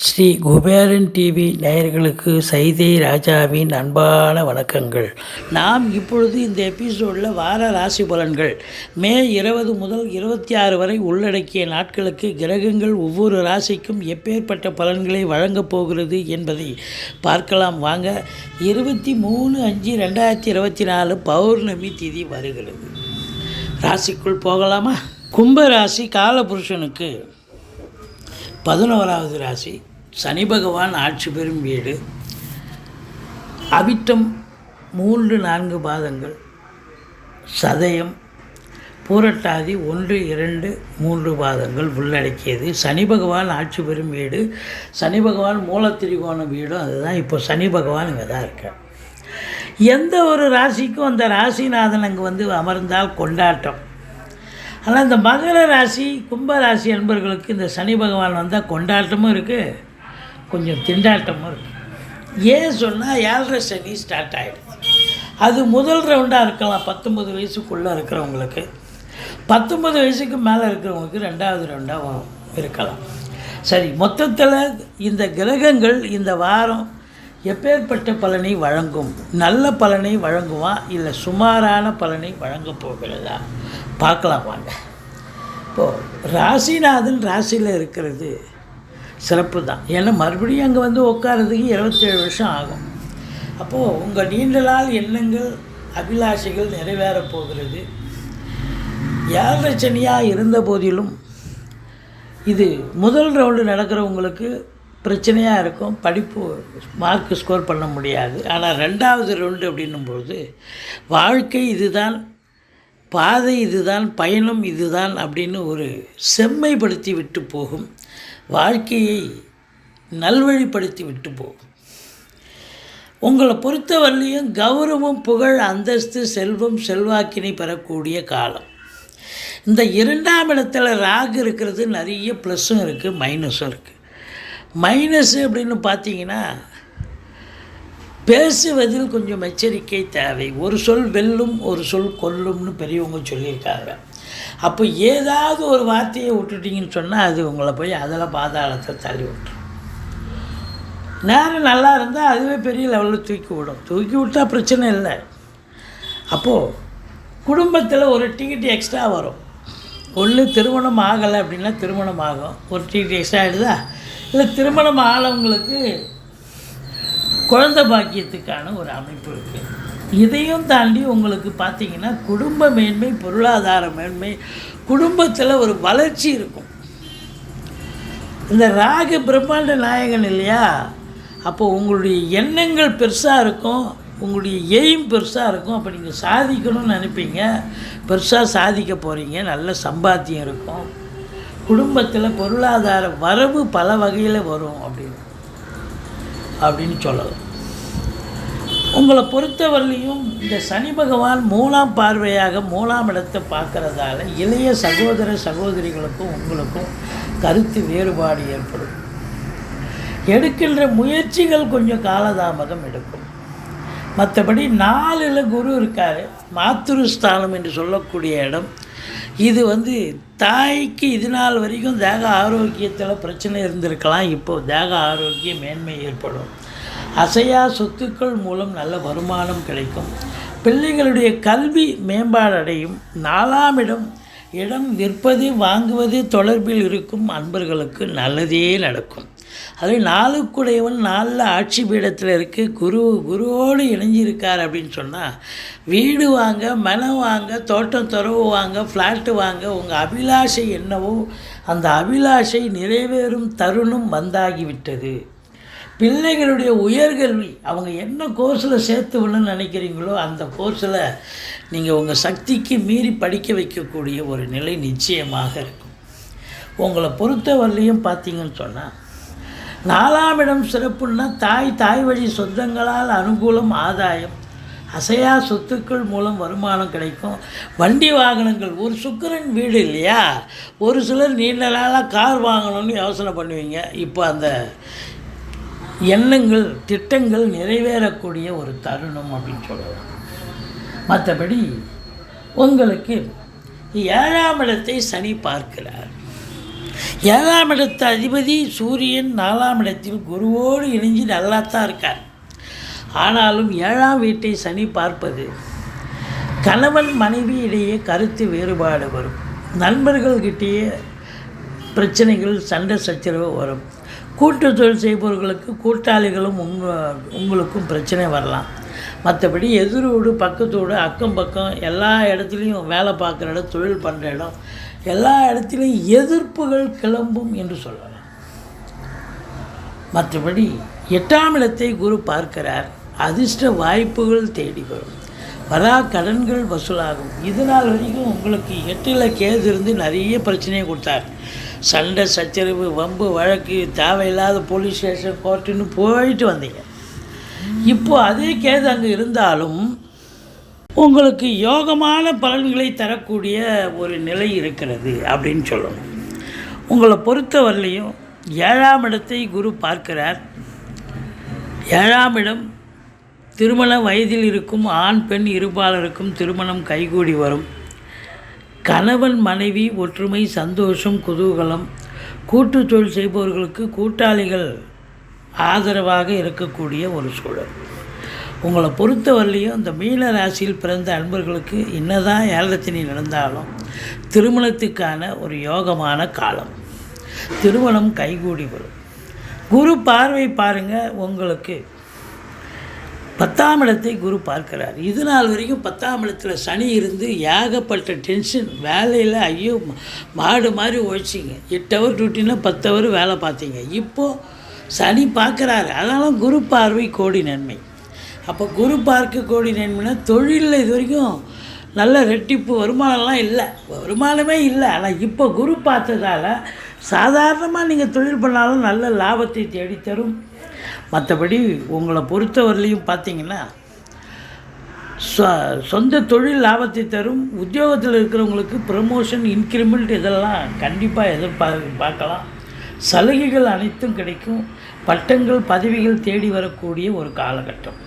Sri Kuberan TV நேயர்களுக்கு சைதை ராஜாவின் அன்பான வணக்கங்கள். நாம் இப்பொழுது இந்த எபிசோடில் வார ராசி பலன்கள். மே இருபது முதல் இருபத்தி ஆறு வரை உள்ளடக்கிய நாட்களுக்கு கிரகங்கள் ஒவ்வொரு ராசிக்கும் எப்பேற்பட்ட பலன்களை வழங்கப் போகிறது என்பதை பார்க்கலாம். வாங்க இருபத்தி மூணு அஞ்சு ரெண்டாயிரத்தி இருபத்தி நாலு பௌர்ணமி திதி வருகிறது. ராசிக்குள் போகலாமா? கும்பராசி காலபுருஷனுக்கு பதினோராவது ராசி சனி பகவான் ஆட்சி பெறும் வீடு. அவிட்டம் மூன்று நான்கு பாதங்கள். சதயம் பூரட்டாதி ஒன்று இரண்டு மூன்று பாதங்கள் உள்ளடக்கியது. சனி பகவான் ஆட்சி பெறும் வீடு. சனி பகவான் மூலத்திரிகோணம் வீடும் அதுதான் இப்போ சனி பகவான் இங்கே தான் இருக்கார். எந்த ஒரு ராசிக்கும் அந்த ராசிநாதன் அங்கே வந்து அமர்ந்தால் கொண்டாட்டம். ஆனால் இந்த மகர ராசி கும்ப ராசி அன்பர்களுக்கு இந்த சனி பகவான் வந்தால் கொண்டாட்டமும் இருக்குது கொஞ்சம் திண்டாட்டமும் இருக்குது ஏன் சொன்னால் ஏழரை சனி ஸ்டார்ட் ஆகிடுது அது முதல் ரவுண்டாக இருக்கலாம். பத்தொம்பது வயசுக்குள்ளே இருக்கிறவங்களுக்கு. பத்தொம்பது வயசுக்கு மேலே இருக்கிறவங்களுக்கு ரெண்டாவது ரவுண்டாக இருக்கலாம். சரி மொத்தத்தில் இந்த கிரகங்கள் இந்த வாரம் எப்பேற்பட்ட பலனை வழங்கும்? நல்ல பலனை வழங்குமா இல்லை சுமாரான பலனை வழங்கப் போகிறதா? பார்க்கலாம் வாங்க. இப்போது ராசிநாதன் ராசியில் இருக்கிறது சிறப்பு தான். ஏன்னா மறுபடியும் அங்கே வந்து உட்காரதுக்கு இருபத்தேழு வருஷம் ஆகும். அப்போது உங்கள் நீண்ட நாள் எண்ணங்கள் அபிலாஷைகள் நிறைவேறப் போகிறது. ஏழரை சனியாக இருந்த போதிலும் இது முதல் ரவுண்டு நடக்கிறவங்களுக்கு பிரச்சனையாக இருக்கும் படிப்பு மார்க் ஸ்கோர் பண்ண முடியாது. ஆனால் ரெண்டாவது ரவுண்டு அப்படின்னும்பொழுது வாழ்க்கை இதுதான் பாதை இதுதான் பயணம் இதுதான் அப்படின்னு ஒரு செம்மைப்படுத்தி விட்டு போகும். வாழ்க்கையை நல்வழிப்படுத்தி விட்டு போகும். உங்களை பொறுத்தவரையிலையும் கௌரவம் புகழ் அந்தஸ்து செல்வம் செல்வாக்கினை பெறக்கூடிய காலம். இந்த இரண்டாம் இடத்துல ராகு இருக்கிறது நிறைய ப்ளஸ்ஸும் இருக்குது மைனஸும் இருக்குது மைனஸ் அப்படின்னு பார்த்தீங்கன்னா பேசுவதில் கொஞ்சம் எச்சரிக்கை தேவை. ஒரு சொல் வெல்லும் ஒரு சொல் கொல்லும்னு பெரியவங்க சொல்லியிருக்காங்க. அப்போ ஏதாவது ஒரு வார்த்தையை விட்டுட்டிங்கன்னு சொன்னால் அது உங்களை போய் அதில் பாதாளத்தை தள்ளி விட்டுரும். நேரம் நல்லா இருந்தால் அதுவே பெரிய லெவலில் தூக்கி விடும். தூக்கி விட்டால் பிரச்சனை இல்லை. அப்போது குடும்பத்தில் ஒரு டிக்கெட் எக்ஸ்ட்ரா வரும். ஒன்று திருமணம் ஆகலை அப்படின்னா திருமணம் ஆகும். ஒரு டிக்கெட் எக்ஸ்ட்ரா ஆகிடுதா இல்லை திருமணம் ஆனவங்களுக்கு குழந்தை பாக்கியத்துக்கான ஒரு அமைப்பு இருக்குது இதையும் தாண்டி உங்களுக்கு பார்த்தீங்கன்னா குடும்ப மேன்மை பொருளாதார மேன்மை குடும்பத்தில் ஒரு வளர்ச்சி இருக்கும். இந்த ராகு பிரம்மாண்ட நாயகன் இல்லையா? அப்போது உங்களுடைய எண்ணங்கள் பெருசாக இருக்கும் உங்களுடைய எய்ம் பெருசாக இருக்கும். அப்போ நீங்கள் சாதிக்கணும்னு நினைப்பீங்க. பெருசாக சாதிக்க போகிறீங்க நல்ல சம்பாத்தியம் இருக்கும். குடும்பத்தில் பொருளாதார வரவு பல வகையில் வரும் அப்படின்னு. அப்படின்னு சொல்லலாம். உங்களை பொறுத்தவரையிலையும் இந்த சனி பகவான் மூணாம் பார்வையாக மூணாம் இடத்தை பார்க்குறதால இளைய சகோதர சகோதரிகளுக்கும் உங்களுக்கும் கருத்து வேறுபாடு ஏற்படும். எடுக்கின்ற முயற்சிகள் கொஞ்சம் காலதாமதம் எடுக்கும். மற்றபடி நாலில் குரு இருக்கார். மாத்திருஸ்தானம் என்று சொல்லக்கூடிய இடம் இது வந்து தாய்க்கு இது நாள் வரைக்கும் தேக ஆரோக்கியத்தில் பிரச்சனை இருந்திருக்கலாம். இப்போது தேக ஆரோக்கிய மேன்மை ஏற்படும். அசையா சொத்துக்கள் மூலம் நல்ல வருமானம் கிடைக்கும். பிள்ளைகளுடைய கல்வி மேம்பாடடையும். நாலாம் இடம் இடம் விற்பது வாங்குவது தொடர்பில் இருக்கும் அன்பர்களுக்கு நல்லதே நடக்கும். அதே நாளுக்குடையவன் நாளில் ஆட்சி பீடத்தில் இருக்கு குரு குருவோடு இணைஞ்சிருக்கார் அப்படின்னு சொன்னால் வீடு வாங்க மனம் வாங்க தோட்டம் துறவு வாங்க ஃப்ளாட்டு வாங்க உங்கள் அபிலாஷை என்னவோ அந்த அபிலாஷை நிறைவேறும் தருணம் வந்தாகிவிட்டது. பிள்ளைகளுடைய உயர்கல்வி அவங்க என்ன கோர்ஸில் சேர்த்து விடணும்னு நினைக்கிறீங்களோ அந்த கோர்ஸில் நீங்கள் உங்கள் சக்திக்கு மீறி படிக்க வைக்கக்கூடிய ஒரு நிலை நிச்சயமாக இருக்கும். உங்களை பொறுத்தவரையிலையும் பார்த்தீங்கன்னு சொன்னால் நாலாம் இடம் சிறப்புன்னா தாய் தாய் வழி சொந்தங்களால் அனுகூலம் ஆதாயம். அசையா சொத்துக்கள் மூலம் வருமானம் கிடைக்கும். வண்டி வாகனங்கள் ஒரு சுக்கரன் வீடு இல்லையா? ஒரு சிலர் நீண்ட நாளாக கார் வாங்கணும்னு யோசனை பண்ணுவீங்க. இப்போ அந்த எண்ணங்கள் திட்டங்கள் நிறைவேறக்கூடிய ஒரு தருணம் அப்படின்னு சொல்லலாம். மற்றபடி உங்களுக்கு ஏழாம் இடத்தை சனி பார்க்கிறார். ஏழாம் இடத்து அதிபதி சூரியன் நாலாம் இடத்தில் குருவோடு இணைஞ்சு நல்லா தான் இருக்கார். ஆனாலும் ஏழாம் வீட்டை சனி பார்ப்பது கணவன் மனைவி இடையே கருத்து வேறுபாடு வரும். நண்பர்கள்கிட்டேயே பிரச்சனைகள் சண்டை சச்சரவு வரும். கூட்டு தொழில் செய்பவர்களுக்கு கூட்டாளிகளும் உங்க உங்களுக்கும் பிரச்சனை வரலாம். மற்றபடி எதிரோடு பக்கத்தோடு அக்கம் பக்கம் எல்லா இடத்துலையும் வேலை பார்க்குற இடம் தொழில் பண்ணுற இடம் எல்லா இடத்துலையும் எதிர்ப்புகள் கிளம்பும் என்று சொல்லலாம். மற்றபடி எட்டாம் இடத்தை குரு பார்க்கிறார். அதிர்ஷ்ட வாய்ப்புகள் தேடி வரும். வரா கடன்கள் வசூலாகும். இது நாள் வரைக்கும் உங்களுக்கு எட்டில் கேது இருந்து நிறைய பிரச்சனையை கொடுத்தார். சண்டை சச்சரவு வம்பு வழக்கு தேவையில்லாத போலீஸ் ஸ்டேஷன் கோர்ட்டுன்னு போயிட்டு வந்தீங்க. இப்போது அதே கேது அங்கே இருந்தாலும் உங்களுக்கு யோகமான பலன்களை தரக்கூடிய ஒரு நிலை இருக்கிறது அப்படின்னு சொல்லணும். உங்களை பொறுத்தவரையிலையும் ஏழாம் இடத்தை குரு பார்க்கிறார். ஏழாம் இடம் திருமண வயதில் இருக்கும் ஆண் பெண் இருபாலருக்கும் திருமணம் கைகூடி வரும். கணவன் மனைவி ஒற்றுமை சந்தோஷம் குதூகலம் கூட்டு தொழில் செய்பவர்களுக்கு கூட்டாளிகள் ஆதரவாக இருக்கக்கூடிய ஒரு சூழல். உங்களை பொறுத்தவரையிலையும் இந்த மீன ராசியில் பிறந்த அன்பர்களுக்கு என்னதான் ஏழத்தினி நடந்தாலும் திருமணத்துக்கான ஒரு யோகமான காலம். திருமணம் கைகூடி வரும். குரு பார்வை பாருங்கள் உங்களுக்கு பத்தாம் இடத்தை குரு பார்க்கிறார். இது நாள் வரைக்கும் பத்தாம் இடத்துல சனி இருந்து ஏகப்பட்ட டென்ஷன் வேலையில் ஐயோ மாடு மாதிரி ஒழிச்சிங்க எட்டு ஹவர் டூட்டினா பத்து ஹவர் வேலை பார்த்தீங்க. இப்போது சனி பார்க்குறாரு. அதனால குரு பார்வை கோடி நன்மை. அப்போ குரு பார்க்க கோடி நன்மைனா தொழிலில் இது வரைக்கும் நல்ல ரெட்டிப்பு வருமானம்லாம் இல்லை. வருமானமே இல்லை. ஆனால் இப்போ குரு பார்த்ததால் சாதாரணமாக நீங்கள் தொழில் பண்ணாலும் நல்ல லாபத்தை தேடித்தரும். மற்றபடி உங்களை பொறுத்தவரையிலையும் பார்த்தீங்கன்னா சொ- சொந்த தொழில் லாபத்தை தரும். உத்தியோகத்தில் இருக்கிறவங்களுக்கு ப்ரமோஷன் இன்க்ரிமெண்ட் இதெல்லாம் கண்டிப்பாக எதிர்பார்க்க பார்க்கலாம். சலுகைகள் அனைத்தும் கிடைக்கும். பட்டங்கள் பதவிகள் தேடி வரக்கூடிய ஒரு காலகட்டம்.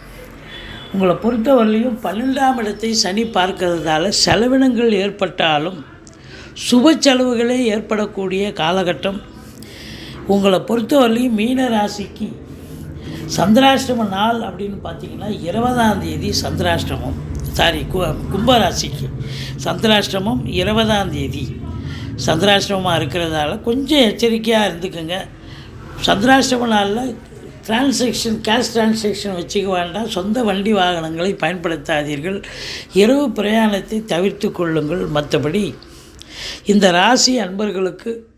உங்களை பொறுத்தவரையிலையும் பன்னெண்டாம் இடத்தை சனி பார்க்கறதால செலவினங்கள் ஏற்பட்டாலும் சுப செலவுகளே ஏற்படக்கூடிய காலகட்டம். உங்களை பொறுத்தவரையிலையும் மீன ராசிக்கு சந்திராஷ்டம நாள் அப்படின்னு பார்த்தீங்கன்னா இருபதாம் தேதி சந்திராஷ்டமம். சாரி கு கும்பராசிக்கு சந்திராஷ்டமம் இருபதாம் தேதி சந்திராஷ்டமமாக இருக்கிறதால கொஞ்சம் எச்சரிக்கையாக இருந்துக்குங்க. சந்திராஷ்டம நாளில் டிரான்சாக்ஷன் கேஷ் டிரான்சாக்ஷன் வச்சுக்க வேண்டாம் சொந்த வண்டி வாகனங்களை பயன்படுத்தாதீர்கள். இரவு பிரயாணத்தை தவிர்த்து கொள்ளுங்கள். மற்றபடி இந்த ராசி அன்பர்களுக்கு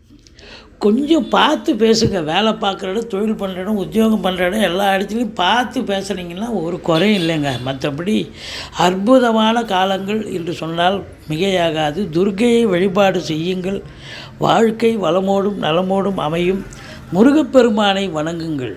கொஞ்சம் பார்த்து பேசுங்க. வேலை பார்க்குற இடம் தொழில் பண்ணுற இடம் உத்தியோகம் பண்ணுற இடம் எல்லா இடத்துலையும் பார்த்து பேசுனீங்கன்னா ஒரு குறையும் இல்லைங்க. மற்றபடி அற்புதமான காலங்கள் என்று சொன்னால் மிகையாகாது. துர்கையை வழிபாடு செய்யுங்கள். வாழ்க்கை வளமோடும் நலமோடும் அமையும். முருகப்பெருமானை வணங்குங்கள்.